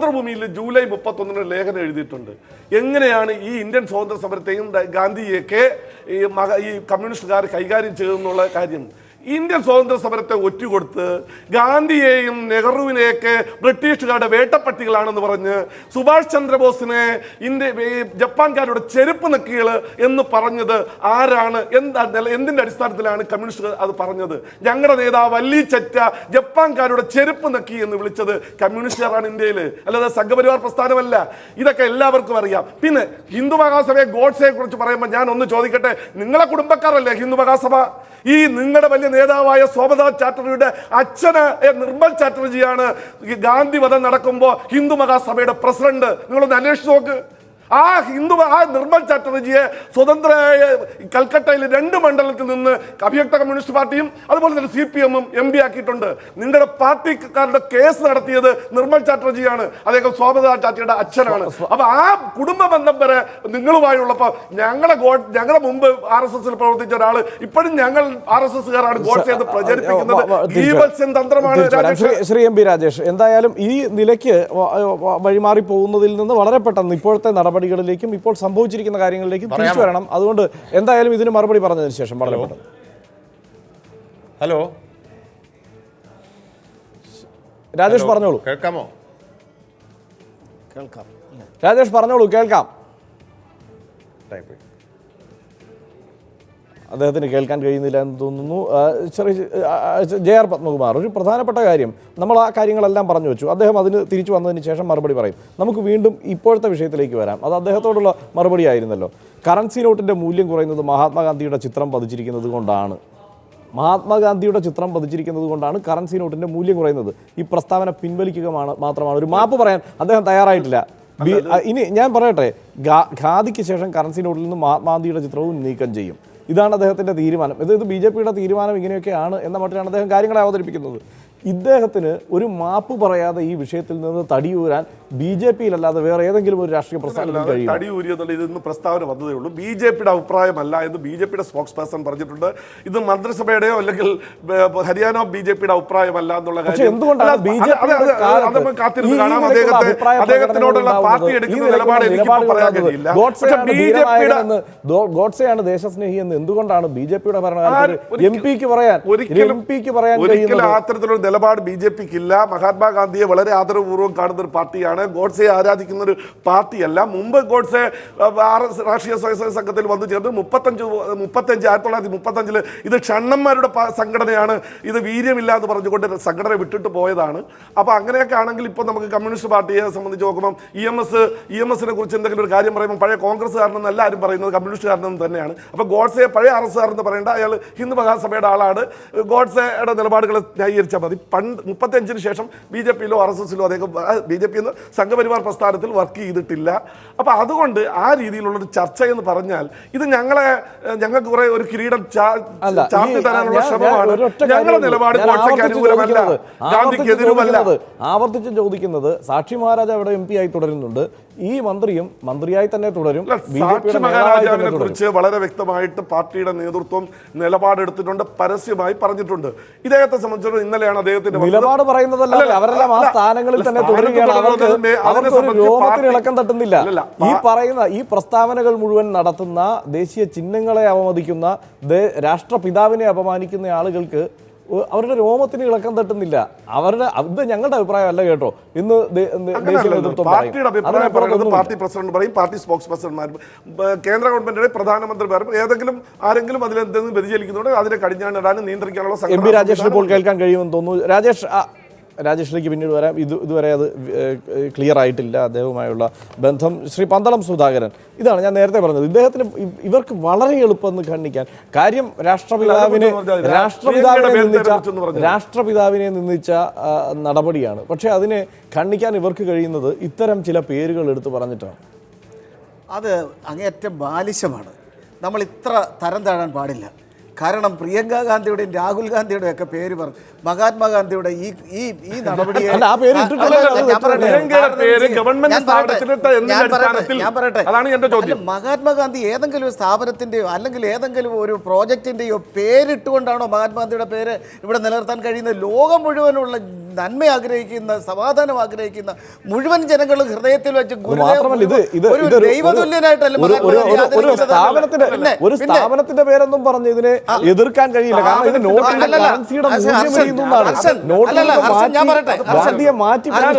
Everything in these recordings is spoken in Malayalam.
മാതൃഭൂമിയിൽ ജൂലൈ മുപ്പത്തൊന്നിന് ലേഖനം എഴുതിയിട്ടുണ്ട്. എങ്ങനെയാണ് ഈ ഇന്ത്യൻ സ്വാതന്ത്ര്യ സമരത്തെയും ഗാന്ധിയെയൊക്കെ ഈ കമ്മ്യൂണിസ്റ്റുകാർ കൈകാര്യം ചെയ്തെന്നുള്ള കാര്യം? ഇന്ത്യൻ സ്വാതന്ത്ര്യ സമരത്തെ ഒറ്റുകൊടുത്ത് ഗാന്ധിയെയും നെഹ്റുവിനെയൊക്കെ ബ്രിട്ടീഷുകാരുടെ വേട്ടപ്പട്ടികളാണെന്ന് പറഞ്ഞ് സുഭാഷ് ചന്ദ്രബോസിനെ ഇന്ത്യ ജപ്പാൻകാരുടെ ചെരുപ്പ് നക്കികൾ എന്ന് പറഞ്ഞത് ആരാണ്? എന്താ എന്തിന്റെ അടിസ്ഥാനത്തിലാണ് കമ്മ്യൂണിസ്റ്റ് അത് പറഞ്ഞത്? ഞങ്ങളുടെ നേതാവ് വല്ലി ചറ്റ ജപ്പാൻകാരുടെ ചെരുപ്പ് നക്കി എന്ന് വിളിച്ചത് കമ്മ്യൂണിസ്റ്റുകാരാണ് ഇന്ത്യയിൽ അല്ലാതെ സംഘപരിവാർ പ്രസ്ഥാനമല്ല. ഇതൊക്കെ എല്ലാവർക്കും അറിയാം. പിന്നെ ഹിന്ദു മഹാസഭയെ ഗോഡ്സയെ കുറിച്ച് പറയുമ്പോൾ ഞാൻ ഒന്ന് ചോദിക്കട്ടെ? നിങ്ങളെ കുടുംബക്കാരല്ലേ ഹിന്ദു മഹാസഭ? ഈ നിങ്ങളുടെ വലിയ നേതാവായ സോമനാഥ് ചാറ്റർജിയുടെ അച്ഛന് നിർമ്മൽ ചാറ്റർജിയാണ് ഗാന്ധി വധം നടക്കുമ്പോൾ ഹിന്ദു മഹാസഭയുടെ പ്രസിഡന്റ്. നിങ്ങളൊന്ന് അന്വേഷിച്ച് നോക്ക്. ആ ഹിന്ദു ആ നിർമ്മൽ ചാറ്റർജിയെ സ്വതന്ത്ര കൽക്കട്ടയിൽ രണ്ട് മണ്ഡലത്തിൽ നിന്ന് അഭിയക്ത കമ്മ്യൂണിസ്റ്റ് പാർട്ടിയും അതുപോലെ തന്നെ സി പി എമ്മും എം പി ആക്കിയിട്ടുണ്ട്. നിങ്ങളുടെ പാർട്ടിക്കാരുടെ കേസ് നടത്തിയത് നിർമ്മൽ ചാറ്റർജിയാണ്. അദ്ദേഹം സോമനാഥ് ചാറ്റർജിയുടെ അച്ഛനാണ്. അപ്പൊ ആ കുടുംബ ബന്ധം വരെ നിങ്ങളുമായുള്ളപ്പോ ഞങ്ങളെ ഗോ ഞങ്ങളുടെ മുമ്പ് ആർ എസ് എസിൽ പ്രവർത്തിച്ച ഒരാൾ ഇപ്പോഴും ഞങ്ങൾ ആർ എസ് എസ്സുകാരാണ് ഗോഡ്സെ എന്ന് പ്രചരിപ്പിക്കുന്നത്. തന്ത്രമാണ് ശ്രീ- എം പി രാജേഷ് എന്തായാലും ഈ നിലയ്ക്ക് വഴിമാറി പോകുന്നതിൽ നിന്ന് വളരെ പെട്ടെന്ന് ഇപ്പോഴത്തെ നടപടികളിലേക്കും ഇപ്പോൾ സംഭവിച്ചിരിക്കുന്ന കാര്യങ്ങളിലേക്കും തിരിച്ചു വരണം. അതുകൊണ്ട് എന്തായാലും ഇതിന് മറുപടി പറഞ്ഞതിന് ശേഷം വളരെ പെട്ടെന്ന്. ഹലോ? രാജേഷ് പറഞ്ഞോളൂ. കേൾക്കാമോ? കേൾക്കാം. രാജേഷ് പറഞ്ഞോളൂ കേൾക്കാം. ടൈപ്പ് അദ്ദേഹത്തിന് കേൾക്കാൻ കഴിയുന്നില്ല എന്ന് തോന്നുന്നു. ചെറിയ ജെ ആർ പത്മകുമാർ ഒരു പ്രധാനപ്പെട്ട കാര്യം. നമ്മൾ ആ കാര്യങ്ങളെല്ലാം പറഞ്ഞു വെച്ചു. അദ്ദേഹം അതിന് തിരിച്ചു വന്നതിന് ശേഷം മറുപടി പറയും. നമുക്ക് വീണ്ടും ഇപ്പോഴത്തെ വിഷയത്തിലേക്ക് വരാം. അത് അദ്ദേഹത്തോടുള്ള മറുപടി ആയിരുന്നല്ലോ. കറൻസി നോട്ടിന്റെ മൂല്യം കുറയുന്നത് മഹാത്മാഗാന്ധിയുടെ ചിത്രം പതിച്ചിരിക്കുന്നത് കൊണ്ടാണ്. മഹാത്മാഗാന്ധിയുടെ ചിത്രം പതിച്ചിരിക്കുന്നത് കൊണ്ടാണ് കറൻസി നോട്ടിന്റെ മൂല്യം കുറയുന്നത്. ഈ പ്രസ്താവന പിൻവലിക്കുക മാത്രമാണ്. ഒരു മാപ്പ് പറയാൻ അദ്ദേഹം തയ്യാറായിട്ടില്ല. ഇനി ഞാൻ പറയട്ടെ ഖാദിക്ക് ശേഷം കറൻസി നോട്ടിൽ നിന്ന് മഹാത്മാഗാന്ധിയുടെ ചിത്രവും നീക്കം ചെയ്യും. ഇതാണ് അദ്ദേഹത്തിന്റെ തീരുമാനം. ഇത് ഇത് ബി ജെ പിയുടെ തീരുമാനം ഇങ്ങനെയൊക്കെയാണ് എന്ന മട്ടിലാണ് അദ്ദേഹം കാര്യങ്ങളെ അവതരിപ്പിക്കുന്നത്. ഇദ്ദേഹത്തിന് ഒരു മാപ്പ് പറയാതെ ഈ വിഷയത്തിൽ നിന്ന് തടിയൂരാൻ ബി ജെ പിയിലല്ലാതെ വേറെ ഏതെങ്കിലും ഒരു രാഷ്ട്രീയ പ്രസ്ഥാനം കഴിയും തടി ഊരിയെന്നുള്ള ഇതൊന്നും പ്രസ്താവന വന്നതേ ഉള്ളൂ. ബി ജെ പിയുടെ അഭിപ്രായമല്ല എന്ന് ബി ജെ പിയുടെ സ്പോക്സ് പേഴ്സൺ പറഞ്ഞിട്ടുണ്ട്. ഇത് മന്ത്രിസഭയുടെയോ അല്ലെങ്കിൽ ഹരിയാന ബി ജെ പിയുടെ അഭിപ്രായമല്ല എന്നുള്ള പക്ഷേ എന്തുകൊണ്ടാണ് ബി ജെ കാത്തിരുന്ന് കാണാം. അദ്ദേഹത്തെ അദ്ദേഹത്തിനോടുള്ള പാർട്ടി എടുക്കുന്ന നിലപാട് എനിക്ക് പറയാൻ കഴിയില്ല. ഗോഡ്സെയാണ് ദേശസ്നേഹി എന്ന് എന്തുകൊണ്ടാണ് ബി ജെ പിയുടെ ഭരണകാലത്ത് ഒരിക്കലും- എം പിക്ക് പറയാൻ ഒരിക്കലും പിക്ക് പറയാൻ ഒരിക്കലും അത്തരത്തിലൊരു നിലപാട് ബി ജെ പിക്ക് ഇല്ല. മഹാത്മാഗാന്ധിയെ വളരെ ആദരപൂർവം കാണുന്ന ഒരു പാർട്ടിയാണ് ഗോഡ്സെ ആരാധിക്കുന്ന ഒരു പാർട്ടിയല്ല. മുമ്പ് ഗോഡ്സെ ആർ എസ് രാഷ്ട്രീയ സ്വയംസേവക സംഘത്തിൽ വന്നു ചേർന്ന് മുപ്പത്തഞ്ച് മുപ്പത്തഞ്ച് ആയിരത്തി തൊള്ളായിരത്തി മുപ്പത്തഞ്ചിൽ ഇത് ഷണ്ണന്മാരുടെ സംഘടനയാണ്. ഇത് വീര്യമില്ല എന്ന് പറഞ്ഞുകൊണ്ട് സംഘടന വിട്ടിട്ട് പോയതാണ്. അപ്പോൾ അങ്ങനെയൊക്കെ ആണെങ്കിൽ ഇപ്പോൾ നമുക്ക് കമ്മ്യൂണിസ്റ്റ് പാർട്ടിയെ സംബന്ധിച്ച് നോക്കുമ്പോൾ E M S E M എസിനെ കുറിച്ച് എന്തെങ്കിലും ഒരു കാര്യം പറയുമ്പോൾ പഴയ കോൺഗ്രസ്സുകാരനെന്ന് എല്ലാവരും പറയുന്നത് കമ്മ്യൂണിസ്റ്റുകാരനെന്ന് തന്നെയാണ്. അപ്പോൾ ഗോഡ്സെ പഴയ ആർ എസ് കാരെന്ന് പറയേണ്ട അയാൾ ഹിന്ദു മഹാസഭയുടെ ആളാണ്. ഗോഡ്സെയുടെ നിലപാടുകൾ ന്യായീകരിച്ചാൽ മതി. പണ്ട് മുപ്പത്തഞ്ചിന് ശേഷം ബി ജെ പിയിലോ ആർ എസ് എസിലോ അദ്ദേഹം ബി ജെ പി എന്ന് സംഘപരിവാർ പ്രസ്ഥാനത്തിൽ വർക്ക് ചെയ്തിട്ടില്ല. അപ്പോൾ അതുകൊണ്ട് ആ രീതിയിലുള്ളൊരു ചർച്ച എന്ന് പറഞ്ഞാൽ ഇത് ഞങ്ങളെ ഞങ്ങൾക്ക് കുറെ ഒരു കിരീടം ചാർത്തി തരാനുള്ള ശ്രമമാണ്. ഞങ്ങളുടെ നിലപാട് അനുകൂലമല്ല. ചോദിക്കുന്നത്, ഗാന്ധിക്ക് ആവർത്തിച്ച് എതിരുമല്ല. ആവർത്തിച്ച് ചോദിക്കുന്നത് സാക്ഷി മഹാരാജ അവിടെ എം പി ആയി തുടരുന്നുണ്ട്. ഈ മന്ത്രിയും മന്ത്രിയായി തന്നെ തുടരും. സാക്ഷി മഹാരാജാവിനെ കുറിച്ച് വളരെ വ്യക്തമായിട്ട് പാർട്ടിയുടെ നേതൃത്വം നിലപാടെടുത്തിട്ടുണ്ട് പരസ്യമായി പറഞ്ഞിട്ടുണ്ട്. ഇദ്ദേഹത്തെ സംബന്ധിച്ചിടത്തോളം ഇന്നലെയാണ് അദ്ദേഹത്തിന്റെ. നിലപാട് പറയുന്നതല്ല അവരെല്ലാം ആ സ്ഥാനങ്ങളിൽ തന്നെ തുടരുകയാണ് രോമത്തിന് ഇളക്കം തട്ടുന്നില്ല. ഈ പറയുന്ന ഈ പ്രസ്താവനകൾ മുഴുവൻ നടത്തുന്ന ദേശീയ ചിഹ്നങ്ങളെ അവമതിക്കുന്ന ദേ- രാഷ്ട്രപിതാവിനെ അപമാനിക്കുന്ന ആളുകൾക്ക് അവരുടെ രോമത്തിന് ഇളക്കം തട്ടുന്നില്ല. അവരുടെ ഇത് ഞങ്ങളുടെ അഭിപ്രായം അല്ല കേട്ടോ. ഇന്ന് പാർട്ടിയുടെ അഭിപ്രായം പാർട്ടി പ്രസിഡന്റ് പറയും പാർട്ടി സ്പോക്സ് പേഴ്സൺമാർ കേന്ദ്ര ഗവൺമെന്റിന്റെ പ്രധാനമന്ത്രി പറയും ഏതെങ്കിലും ആരെങ്കിലും അതിലെന്തെങ്കിലും വ്യതിചലിക്കുന്നുണ്ട് അതിനെ കടിഞ്ഞാണിടാനും നിയന്ത്രിക്കാനുള്ള എം പി രാജേഷ് രാജേഷിന് ഇപ്പോൾ. കേൾക്കാൻ കഴിയുമെന്ന് തോന്നുന്നു. രാജേഷ് രാജേഷിലേക്ക് പിന്നീട് വരാം. ഇത് ഇതുവരെ അത് ക്ലിയർ ആയിട്ടില്ല. അദ്ദേഹവുമായുള്ള ബന്ധം ശ്രീ പന്തളം സുധാകരൻ. ഇതാണ് ഞാൻ നേരത്തെ പറഞ്ഞത്. ഇദ്ദേഹത്തിന് ഇവർക്ക് വളരെ എളുപ്പമെന്ന് ഖണ്ഡിക്കാൻ. കാര്യം രാഷ്ട്രപിതാവിനെ രാഷ്ട്രപിതാവിനെ നിന്ദിച്ച രാഷ്ട്രപിതാവിനെ നിന്ദിച്ച നടപടിയാണ്. പക്ഷേ അതിനെ ഖണ്ഡിക്കാൻ ഇവർക്ക് കഴിയുന്നത് ഇത്തരം ചില പേരുകൾ എടുത്തു പറഞ്ഞിട്ടാണ്. അത് അങ്ങേയറ്റം ബാലിശമാണ്. നമ്മൾ ഇത്ര തരം താഴാൻ പാടില്ല. കാരണം പ്രിയങ്ക ഗാന്ധിയുടെയും രാഹുൽ ഗാന്ധിയുടെയും ഒക്കെ പേര് പറഞ്ഞു മഹാത്മാഗാന്ധിയുടെ ഈ ഈ ഈ നടപടിയെ ഞാൻ പറയട്ടെ. മഹാത്മാഗാന്ധി ഏതെങ്കിലും ഒരു സ്ഥാപനത്തിന്റെയോ അല്ലെങ്കിൽ ഏതെങ്കിലും ഒരു പ്രോജക്റ്റിന്റെയോ പേരിട്ടുകൊണ്ടാണോ മഹാത്മാഗാന്ധിയുടെ പേര് ഇവിടെ നിലനിർത്താൻ കഴിയുന്നത്? ലോകം മുഴുവനുള്ള നന്മ ആഗ്രഹിക്കുന്ന സമാധാനം ആഗ്രഹിക്കുന്ന മുഴുവൻ ജനങ്ങളും ഹൃദയത്തിൽ വെച്ച് ഒരു. സ്ഥാപനത്തിന്റെ പേരൊന്നും പറഞ്ഞ് ഇതിനെ എതിർക്കാൻ കഴിയില്ല. കാരണം ഇത് നോട്ടിന്റെ കറൻസിയുടെ മൂല്യം ഞാൻ പറയട്ടെ, മാറ്റി ഞാൻ.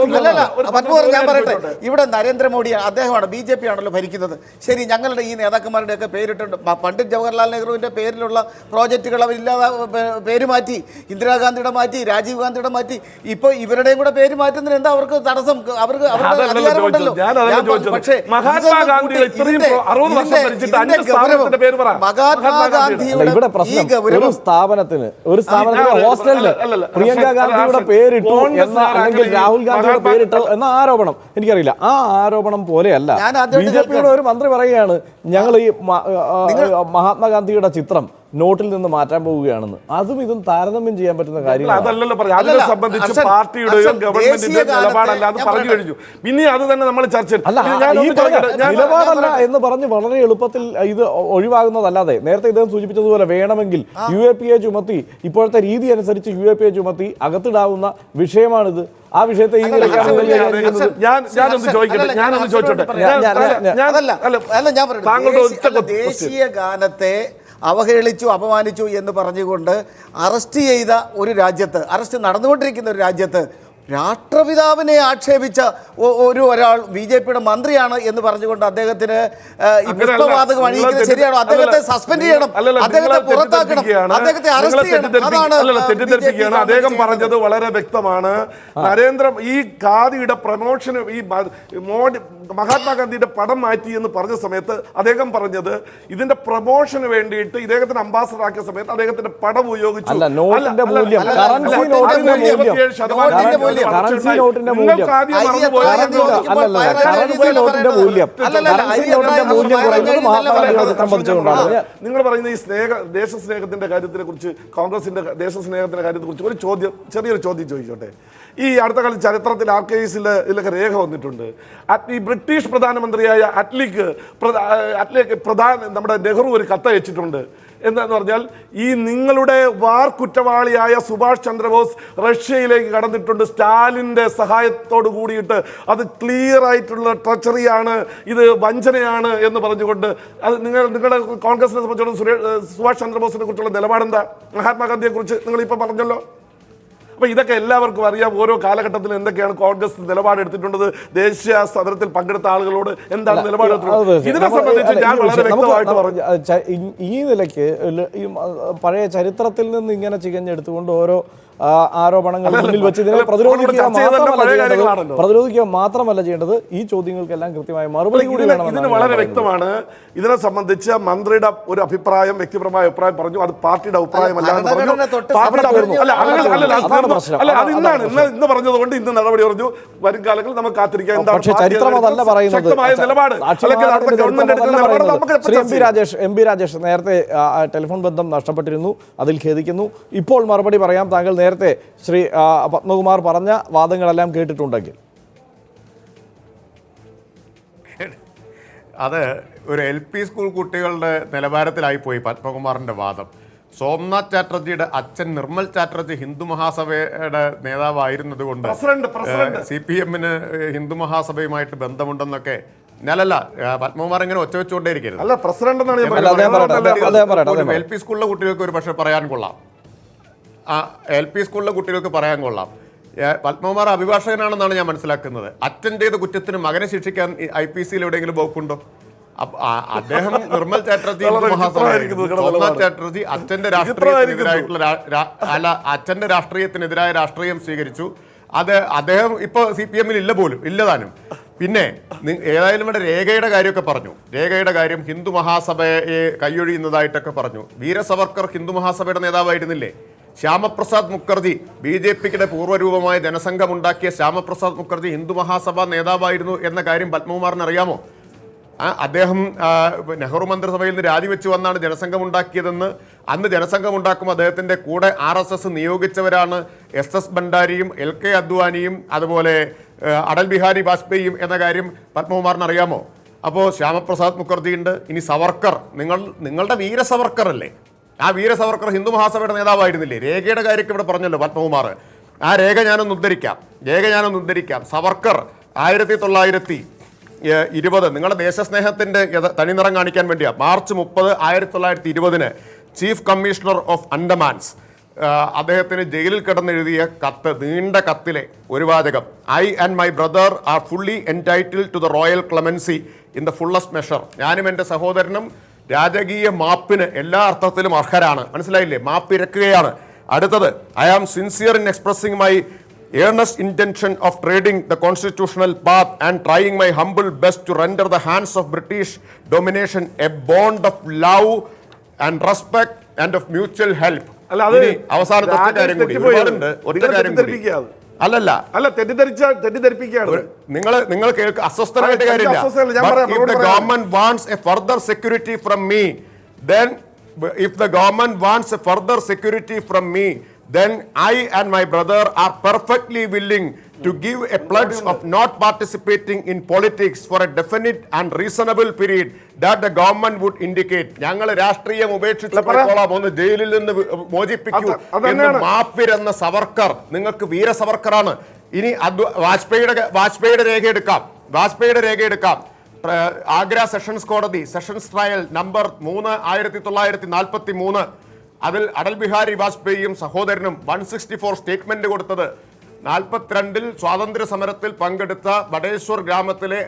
ഇവിടെ നരേന്ദ്രമോദി അദ്ദേഹമാണ് ബി ജെ പി ആണല്ലോ ഭരിക്കുന്നത്. ശരി ഞങ്ങളുടെ ഈ നേതാക്കന്മാരുടെ ഒക്കെ പേരിട്ടുണ്ട് പണ്ഡിറ്റ് ജവഹർലാൽ നെഹ്റുവിന്റെ പേരിലുള്ള പ്രോജക്റ്റുകൾ അവരില്ലാതെ പേര് മാറ്റി ഇന്ദിരാഗാന്ധിയുടെ മാറ്റി രാജീവ് ഗാന്ധിയുടെ മാറ്റി ഇപ്പൊ ഇവരുടെയും കൂടെ പേര് മാറ്റുന്നതിന് എന്താ അവർക്ക് തടസ്സം? അവർക്ക്. പക്ഷേ മഹാത്മാഗാന്ധിയുടെ ഈ പ്രശ്നം. ഒരു ഗൗരവം സ്ഥാപനത്തിന് ഒരു സ്ഥാപനത്തിന് ഹോസ്റ്റലിൽ പ്രിയങ്ക ഗാന്ധിയുടെ പേരിട്ടു എന്ന അല്ലെങ്കിൽ രാഹുൽ ഗാന്ധിയുടെ പേരിട്ടു എന്ന ആരോപണം. എനിക്കറിയില്ല. ആ ആരോപണം പോലെയല്ല. ബി ജെ പിയുടെ ഒരു മന്ത്രി പറയുകയാണ് ഞങ്ങൾ ഈ മഹാത്മാഗാന്ധിയുടെ ചിത്രം നോട്ടിൽ നിന്ന് മാറ്റാൻ പോവുകയാണെന്ന്. അതും ഇതും താരതമ്യം ചെയ്യാൻ പറ്റുന്ന കാര്യം അതല്ലല്ലോ പറയാം അതിനെ സംബന്ധിച്ച് പാർട്ടിയുടെയോ ഹർഷൻ, ഗവൺമെന്റിന്റെയോ നിലപാടല്ലാതെ പറഞ്ഞു കഴിഞ്ഞു. പിന്നെ അത് തന്നെ നമ്മൾ ചർച്ച പറഞ്ഞ നിലപാടല്ല എന്ന് പറഞ്ഞ് വളരെ എളുപ്പത്തിൽ ഇത് ഒഴിവാകുന്നതല്ലാതെ നേരത്തെ ഇദ്ദേഹം സൂചിപ്പിച്ചതുപോലെ വേണമെങ്കിൽ യു എ പി എ ചുമത്തി ഇപ്പോഴത്തെ രീതി അനുസരിച്ച് യു എ പി എ ചുമത്തി അകത്തിടാവുന്ന വിഷയമാണിത്. ആ വിഷയത്തെ ഞാൻ- ഞാനൊന്ന് ചോദിക്കട്ടെ? ഞാനൊന്ന് ചോദിച്ചോട്ടെ? താങ്കളുടെ ഒറ്റ ദേശീയ ഗാനത്തെ അവഹേളിച്ചു അപമാനിച്ചു എന്ന് പറഞ്ഞുകൊണ്ട് അറസ്റ്റ് ചെയ്ത ഒരു രാജ്യത്ത് അറസ്റ്റ് നടന്നുകൊണ്ടിരിക്കുന്ന ഒരു രാജ്യത്ത് രാഷ്ട്രപിതാവിനെ ആക്ഷേപിച്ച ഒരു ഒരാൾ ബി ജെ പിയുടെ മന്ത്രിയാണ് എന്ന് പറഞ്ഞുകൊണ്ട് അദ്ദേഹത്തിന് ഈ. പുഷ്പവാതകം അണിയിക്കുന്നത് ശരിയാണോ? അദ്ദേഹത്തെ സസ്പെൻഡ് ചെയ്യണം. അദ്ദേഹത്തെ പുറത്താക്കണം. അദ്ദേഹത്തെ അറസ്റ്റ് ചെയ്യണം. അതാണ് തെറ്റിദ്ധരിപ്പിക്കുകയാണ്. അദ്ദേഹം പറഞ്ഞത് വളരെ വ്യക്തമാണ്. നരേന്ദ്ര ഈ ഖാദിയുടെ പ്രമോഷന് ഈ മോഡി മഹാത്മാഗാന്ധിയുടെ പടം മാറ്റി എന്ന് പറഞ്ഞ സമയത്ത് അദ്ദേഹം പറഞ്ഞത് ഇതിന്റെ പ്രമോഷന് വേണ്ടിയിട്ട് ഇദ്ദേഹത്തിന് അംബാസഡർ ആക്കിയ സമയത്ത് അദ്ദേഹത്തിന്റെ പടം ഉപയോഗിച്ചു. അല്ല, മൂല്യം, കറൻസി നോട്ടിന്റെ മൂല്യം. 27 ശതമാനം നോട്ടിന്റെ മൂല്യം. അല്ലല്ല, കറൻസി നോട്ടിന്റെ കറൻസി നോട്ടിന്റെ കുറയുന്നത് മഹാത്മാഗാന്ധിയുടെ നിങ്ങൾ പറയുന്ന ഈ സ്നേഹ ദേശസ്നേഹത്തിന്റെ കാര്യത്തിനെ കുറിച്ച് കോൺഗ്രസിന്റെ ദേശസ്നേഹത്തിന്റെ കാര്യത്തെ കുറിച്ച് ഒരു ചോദ്യം ചെറിയൊരു ചോദ്യം ചോദിച്ചോട്ടെ. ഈ അടുത്ത കാലം ചരിത്രത്തിൽ ആർക്കേസിൽ ഇതിലൊക്കെ രേഖ വന്നിട്ടുണ്ട്. ഈ ബ്രിട്ടീഷ് പ്രധാനമന്ത്രിയായ അറ്റ്ലിക്ക് അറ്റ്ലിക്ക് പ്രധാന നമ്മുടെ നെഹ്റു ഒരു കത്തയച്ചിട്ടുണ്ട്. എന്താന്ന് പറഞ്ഞാൽ ഈ നിങ്ങളുടെ വാർ കുറ്റവാളിയായ സുഭാഷ് ചന്ദ്രബോസ് റഷ്യയിലേക്ക് കടന്നിട്ടുണ്ട്. സ്റ്റാലിന്റെ സഹായത്തോട് കൂടിയിട്ട് അത് ക്ലിയർ ആയിട്ടുള്ള ട്രച്ചറിയാണ് ഇത് വഞ്ചനയാണ് എന്ന് പറഞ്ഞുകൊണ്ട് അത് നിങ്ങൾ നിങ്ങളുടെ കോൺഗ്രസിനെ സംബന്ധിച്ചിടത്തോളം സുരേഷ് സുഭാഷ് ചന്ദ്രബോസിനെ കുറിച്ചുള്ള നിലപാടെന്താ? മഹാത്മാഗാന്ധിയെക്കുറിച്ച് നിങ്ങളിപ്പോൾ പറഞ്ഞല്ലോ. അപ്പൊ ഇതൊക്കെ എല്ലാവർക്കും അറിയാം. ഓരോ കാലഘട്ടത്തിൽ എന്തൊക്കെയാണ് കോൺഗ്രസ് നിലപാടെടുത്തിട്ടുള്ളത് ദേശീയ സദനത്തിൽ പങ്കെടുത്ത ആളുകളോട് എന്താണ് നിലപാട് നിലപാടെടുത്തത് ഇതിനെ സംബന്ധിച്ച് ഞാൻ വളരെ വ്യക്തമായിട്ട് പറഞ്ഞു. ഈ- നിലയ്ക്ക് ഈ പഴയ ചരിത്രത്തിൽ നിന്ന് ഇങ്ങനെ ചികഞ്ഞെടുത്തുകൊണ്ട് ഓരോ ആരോപണങ്ങൾ മുന്നിൽ വെച്ച് ഇതിനെ പ്രതിരോധിക്കുക മാത്രമല്ല ചെയ്യേണ്ടത് പ്രതിരോധിക്കുക മാത്രമല്ല ചെയ്യേണ്ടത് ഈ ചോദ്യങ്ങൾക്കെല്ലാം കൃത്യമായ മറുപടി കൂടി ഇതിന് വളരെ വ്യക്തമാണ്. ഇതിനെ സംബന്ധിച്ച് മന്ത്രിയുടെ ഒരു അഭിപ്രായം വ്യക്തിപരമായ അഭിപ്രായം പറഞ്ഞു. അത് പാർട്ടിയുടെ അഭിപ്രായമല്ല എന്ന് പറഞ്ഞു. ഇന്ന് പറഞ്ഞത് കൊണ്ട് പറഞ്ഞതുകൊണ്ട് ഇന്ന് നടപടി പറഞ്ഞു. വരും കാലങ്ങളിൽ നമുക്ക് കാത്തിരിക്കാം. പക്ഷേ ചരിത്രം അതല്ല പറയുന്നത്. Shri M P Rajesh M P Rajesh നേരത്തെ ടെലിഫോൺ ബന്ധം നഷ്ടപ്പെട്ടിരുന്നു. അതിൽ ഖേദിക്കുന്നു. ഇപ്പോൾ മറുപടി പറയാം. താങ്കൾ നേരത്തെ ശ്രീ പത്മകുമാർ പറഞ്ഞ വാദങ്ങളെല്ലാം കേട്ടിട്ടുണ്ടെങ്കിൽ. അത് ഒരു എൽ പി സ്കൂൾ കുട്ടികളുടെ നിലവാരത്തിലായി പോയി പത്മകുമാറിന്റെ വാദം. സോംനാഥ് ചാറ്റർജിയുടെ അച്ഛൻ നിർമ്മൽ ചാറ്റർജി ഹിന്ദു മഹാസഭയുടെ നേതാവായിരുന്നത് കൊണ്ട്. സി പി എമ്മിന് ഹിന്ദു മഹാസഭയുമായിട്ട് ബന്ധമുണ്ടെന്നൊക്കെ ഞാനല്ല പത്മകുമാർ ഇങ്ങനെ ഒച്ച വെച്ചുകൊണ്ടേയിരിക്കരുത്. എൽ പി സ്കൂളിലെ കുട്ടികൾക്ക് ഒരു പക്ഷേ പറയാൻ കൊള്ളാം. എൽ പി സ്കൂളിലെ കുട്ടികൾക്ക് പറയാൻ കൊള്ളാം. പത്മകുമാർ അഭിഭാഷകനാണെന്നാണ് ഞാൻ മനസ്സിലാക്കുന്നത്. അച്ഛൻ ചെയ്ത കുറ്റത്തിന് മകനെ ശിക്ഷിക്കാൻ ഐ പി സിയിൽ എവിടെയെങ്കിലും വകുപ്പുണ്ടോ? അദ്ദേഹം നിർമ്മൽ ചാറ്റർജി സോമനാഥ് ചാറ്റർജി അച്ഛന്റെ രാഷ്ട്രീയത്തിനെതിരായിട്ടുള്ള അല്ല അച്ഛന്റെ രാഷ്ട്രീയത്തിനെതിരായ രാഷ്ട്രീയം സ്വീകരിച്ചു. അത് അദ്ദേഹം ഇപ്പൊ സി പി എമ്മിൽ ഇല്ല പോലും ഇല്ലതാനും പിന്നെ ഏതായാലും ഇവിടെ രേഖയുടെ കാര്യമൊക്കെ പറഞ്ഞു. രേഖയുടെ കാര്യം ഹിന്ദു മഹാസഭയെ കൈയൊഴിയുന്നതായിട്ടൊക്കെ പറഞ്ഞു. വീരസവർക്കർ ഹിന്ദു മഹാസഭയുടെ നേതാവായിരുന്നില്ലേ? ശ്യാമപ്രസാദ് മുഖർജി ബി ജെ പിയുടെ പൂർവരൂപമായ ജനസംഘമുണ്ടാക്കിയ ശ്യാമപ്രസാദ് മുഖർജി ഹിന്ദു മഹാസഭ നേതാവായിരുന്നു എന്ന കാര്യം പത്മകുമാറിന് അറിയാമോ? അദ്ദേഹം നെഹ്റു മന്ത്രിസഭയിൽ നിന്ന് രാജിവെച്ചു വന്നാണ് ജനസംഘം ഉണ്ടാക്കിയതെന്ന് അന്ന് ജനസംഘം ഉണ്ടാക്കുമ്പോൾ അദ്ദേഹത്തിന്റെ കൂടെ ആർ എസ് എസ് നിയോഗിച്ചവരാണ് എസ് എസ് ഭണ്ഡാരിയും എൽ കെ അദ്വാനിയും അതുപോലെ അടൽ ബിഹാരി വാജ്പേയിയും എന്ന കാര്യം പത്മകുമാറിന് അറിയാമോ? അപ്പോൾ ശ്യാമപ്രസാദ് മുഖർജി ഉണ്ട് ഇനി സവർക്കർ നിങ്ങൾ നിങ്ങളുടെ വീര സവർക്കർ അല്ലേ? ആ വീരസവർക്കർ ഹിന്ദു മഹാസഭയുടെ നേതാവായിരുന്നില്ലേ? രേഖയുടെ കാര്യമൊക്കെ ഇവിടെ പറഞ്ഞല്ലോ പത്മകുമാർ ആ രേഖ ഞാനൊന്ന് ഉദ്ധരിക്കാം. രേഖ ഞാനൊന്ന് ഉദ്ധരിക്കാം. സവർക്കർ ആയിരത്തി തൊള്ളായിരത്തി ഇരുപത്. നിങ്ങളുടെ ദേശസ്നേഹത്തിന്റെ തനി തനിനിറം കാണിക്കാൻ വേണ്ടിയാണ് മാർച്ച് മുപ്പത് ആയിരത്തി തൊള്ളായിരത്തി ഇരുപതിന് ചീഫ് കമ്മീഷണർ ഓഫ് അണ്ടമാൻസ് അദ്ദേഹത്തിന് ജയിലിൽ കിടന്നെഴുതിയ കത്ത് നീണ്ട കത്തിലെ ഒരു വാചകം. I and my brother are fully entitled to the royal clemency in the fullest measure. ഞാനും എന്റെ സഹോദരനും രാജകീയ മാപ്പിന് എല്ലാ അർത്ഥത്തിലും അർഹരാണ്. മനസ്സിലായില്ലേ? മാപ്പ് ഇരക്കുകയാണ് അടുത്തത് I am sincere in expressing my earnest intention of treading the constitutional path and trying my humble best to render the hands of British domination a bond of love and respect and of mutual help അവസാനത്തെ കാര്യം കൂടി. ഒരുപാടുണ്ട്. ഒരു കാര്യം കൂടി. അല്ലല്ല. അല്ല തെറ്റിദ്ധരിച്ച തെറ്റിദ്ധരിപ്പിക്കുകയാണ്. നിങ്ങൾ നിങ്ങൾ കേൾക്ക് അസ്വസ്ഥനായിട്ട് കാര്യമില്ല. Government wants a further security from me then if the government wants a further security from me then I and my brother are perfectly willing to give a pledge of not participating in politics for a definite and reasonable period that the government would indicate. ഞങ്ങൾ രാഷ്ട്രീയം ഉപേക്ഷിച്ച്. പോയിക്കോളാം. ഒന്ന് ജയിലിൽ നിന്ന് മോചിപ്പിക്കൂ. അത്. എന്ന് മാപ്പിരെന്ന സവർക്കർ. നിങ്ങൾക്ക് വീര സവർക്കറാണ് ഇനി അദ്വ- വാജ്പേയിയുടെ വാജ്പേയിയുടെ രേഖ എടുക്കാം. വാജ്പേയിയുടെ രേഖ എടുക്കാം. ആഗ്ര സെഷൻസ് കോടതി സെഷൻസ് ട്രയൽ നമ്പർ മൂന്ന് ആയിരത്തി തൊള്ളായിരത്തി നാൽപ്പത്തി മൂന്ന് അതിൽ അടൽ ബിഹാരി വാജ്പേയിയും സഹോദരനും വൺ സിക്സ്റ്റി ഫോർ സ്റ്റേറ്റ്മെന്റ് കൊടുത്തത് നാൽപ്പത്തിരണ്ടിൽ സ്വാതന്ത്ര്യ സമരത്തിൽ പങ്കെടുത്ത വടേശ്വർ ഗ്രാമത്തിലെ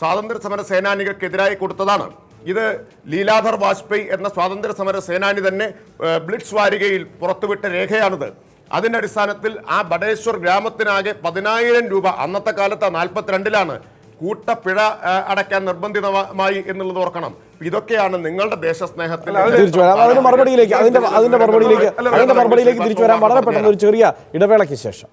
സ്വാതന്ത്ര്യ സമര സേനാനികൾക്കെതിരായി കൊടുത്തതാണ്. ഇത് ലീലാധർ വാജ്പേയി എന്ന സ്വാതന്ത്ര്യ സമര സേനാനി തന്നെ ബ്ലിറ്റ്സ് വാരികയിൽ പുറത്തുവിട്ട രേഖയാണിത്. അതിന്റെ അടിസ്ഥാനത്തിൽ ആ ബടേശ്വർ ഗ്രാമത്തിനാകെ പതിനായിരം രൂപ അന്നത്തെ കാലത്ത് നാൽപ്പത്തിരണ്ടിലാണ് കൂട്ടപ്പിഴ അടയ്ക്കാൻ നിർബന്ധിതമായി എന്നുള്ളത് ഓർക്കണം. ഇതൊക്കെയാണ് നിങ്ങളുടെ ദേശസ്നേഹത്തിൽ തിരിച്ചു വരാം. അതിന്റെ മറുപടിയിലേക്ക് അതിന്റെ അതിന്റെ മറുപടിയിലേക്ക് അതിന്റെ മറുപടിയിലേക്ക് തിരിച്ചു വരാൻ വളരെ പെട്ടെന്ന് ഒരു ചെറിയ ഇടവേളയ്ക്ക് ശേഷം.